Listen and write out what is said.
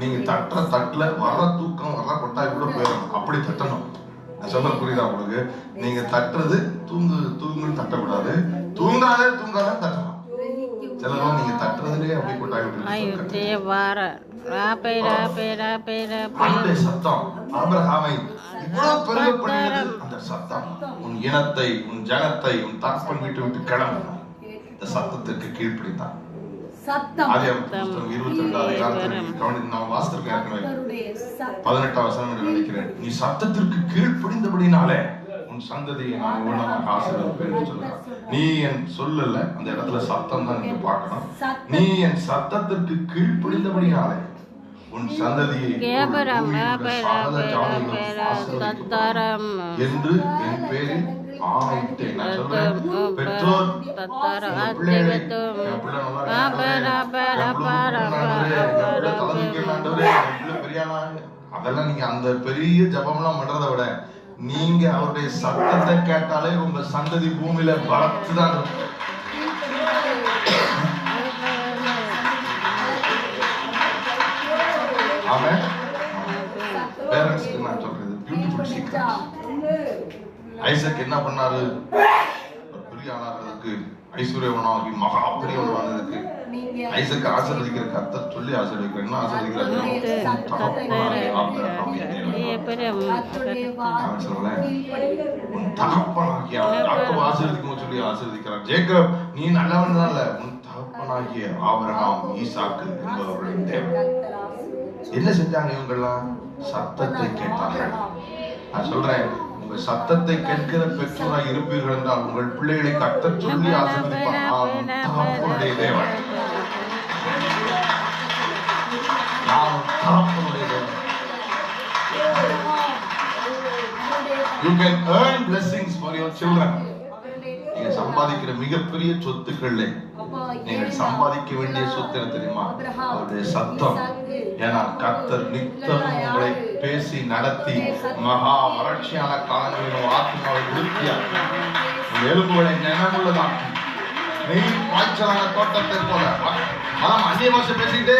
நீங்க தட்டுற தட்டுல வர்ற தூக்கம் வர்ற கொட்டாய் கூட போயிடணும் அப்படி தட்டணும். நான் சொல்றது புரியுதா உங்களுக்கு? நீங்க தட்டுறது தூங்கு தூங்குன்னு தட்டக்கூடாது. தூங்காதே தூங்காதே தட்டணும். சிலரும் நீங்க தட்டுறதுலயே அப்படி கொட்டாய் விட்டு சத்தம். ஆபிரகாமை இவ்வளவு பெருக பண்ணினது அந்த சத்தம். உன் இனத்தை உன் ஜனத்தை உன் தகப்பன் வீட்டை விட்டு கிளம்பு இந்த சத்தத்திற்கு கீழ்ப்பிடித்தான் சத்தம். அதே புஸ்தகம் இருபத்தி ரெண்டாவது காலத்தில் கவனித்து நான் வாசித்திருக்கேன் ஏற்கனவே கர்த்தருடைய சத்தம். பதினெட்டாம் வசனம் என்று நினைக்கிறேன். நீ சத்தத்திற்கு கீழ்ப்படிந்தபடினாலே உன் சந்ததியை நான் உள்ளமாக ஆசீர்வதிப்பேன் என்று நீ என் சொல்லல அந்த இடத்துல சத்தம் தான் நீங்க பார்க்கணும். நீ என் சத்தத்திற்கு கீழ்ப்படிந்தபடினாலே உன் சந்ததியை என்று என் பேரில் பெற்றோர் அதெல்லாம் நீங்க அந்த பெரிய ஜபம்லாம் பண்றதை விட நீங்க அவருடைய சத்தத்தை கேட்டாலே உங்க சந்ததி பூமியில பலத்துதான் இருக்கும். ஆமென். பேரண்ட்ஸ்க்கு நான் சொல்றது. பியூட்டிஃபுல் சீக்ரெட் ஐசக் என்ன பண்ணாரு? பெரிய ஆளாகிறதுக்கு ஐஸ்வர்யவனாகி மகா பெரியவனானதுக்கு ஐசக் ஆசீர்வதிக்கிற கர்த்தர் சொல்லி ஆசீர்வதிக்கிற என்ன ஆசீர்வதிக்கிறாரு? தகப்பனாகிய ஆசீர்வதிக்கும் சொல்லி ஆசீர்வதிக்கிறார். ஜேக்கப் நீ நல்லவன் தான் இல்ல. உன் தகப்பனாகிய ஆபிரகாம் ஈசாக்கு என்பவர்களின் தேவன். என்ன செஞ்சாங்க இவங்கெல்லாம்? சத்தத்தை கேட்டார்கள். நான் சொல்றேன். உங்கள் சத்தத்தை கேட்கிற பெற்றோராய் இருப்பீர்கள் என்றால் உங்கள் பிள்ளைகளை கத்தச் சொல்லி ஆசிர்வதிப்பார். தேவன். You can earn blessings for your children. நீங்க சம்பாதிக்கிற மிகப்பெரிய சொத்துக்கள் நீங்கள் சம்பாதிக்க வேண்டிய சொத்து என்ன தெரியுமா? அவருடைய சத்தம். ஏன்னா கத்தர் நித்தம் உங்களை பேசி நடத்தி மகா வறட்சியான காலங்களிலும் ஆத்மாவை உங்கள் எலும்புகளை நினைவுள்ளதாக்கி நெய் பாய்ச்சலான தோட்டத்தை போல. மனம் அந்நிய பாஷை பேசிக்கிட்டே.